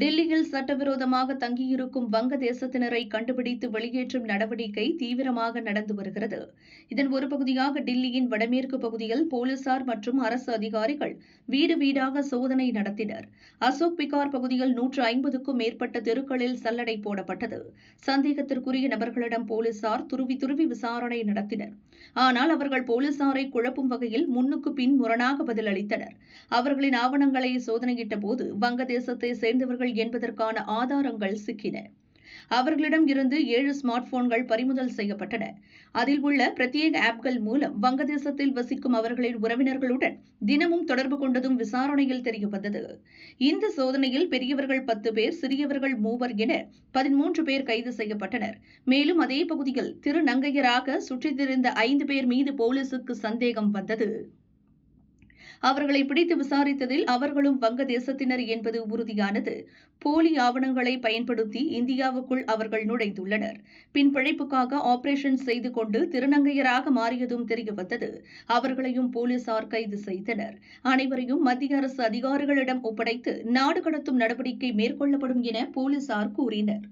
டெல்லியில் சட்டவிரோதமாக தங்கியிருக்கும் வங்கதேசத்தினரை கண்டுபிடித்து வெளியேற்றும் நடவடிக்கை தீவிரமாக நடந்து வருகிறது. இதன் ஒரு பகுதியாக டெல்லியின் வடமேற்கு பகுதியில் போலீசார் மற்றும் அரசு அதிகாரிகள் வீடு வீடாக சோதனை நடத்தினர். அசோக் பிகார் பகுதியில் நூற்று ஐம்பதுக்கும் மேற்பட்ட தெருக்களில் சல்லடை போடப்பட்டது. சந்தேகத்திற்குரிய நபர்களிடம் போலீசார் துருவி துருவி விசாரணை நடத்தினர். ஆனால் அவர்கள் போலீசாரை குழப்பும் வகையில் முன்னுக்கு பின் முரணாக பதிலளித்தனர். அவர்களின் ஆவணங்களை சோதனையிட்ட போது வங்கதேசத்தை சேர்ந்தவர்கள் என்பதற்கான ஆதாரங்கள் சிக்கின. அவர்களிடம் இருந்து ஏழு ஸ்மார்ட் போன்கள் பறிமுதல் செய்யப்பட்டன. அதில் உள்ள பிரத்யேக ஆப்கள் மூலம் வங்கதேசத்தில் வசிக்கும் அவர்களின் உறவினர்களுடன் தினமும் தொடர்பு கொண்டதும் விசாரணையில் தெரியவந்தது. இந்த சோதனையில் பெரியவர்கள் பத்து பேர் சிறியவர்கள் மூவர் என பதிமூன்று பேர் கைது செய்யப்பட்டனர். மேலும் அதே பகுதியில் திருநங்கையராக சுற்றித் திரிந்த ஐந்து பேர் மீது போலீசுக்கு சந்தேகம் வந்தது. அவர்களை பிடித்து விசாரித்ததில் அவர்களும் வங்கதேசத்தினர் என்பது உறுதியானது. போலி ஆவணங்களை பயன்படுத்தி இந்தியாவுக்குள் அவர்கள் நுழைந்துள்ளனர். பின் பிழைப்புக்காக ஆபரேஷன் செய்து கொண்டு திருநங்கையராக மாறியதும் தெரியவந்தது. அவர்களையும் போலீசார் கைது செய்தனர். அனைவரையும் மத்திய அரசு அதிகாரிகளிடம் ஒப்படைத்து நாடு கடத்தும் நடவடிக்கை மேற்கொள்ளப்படும் என போலீசார் கூறினர்.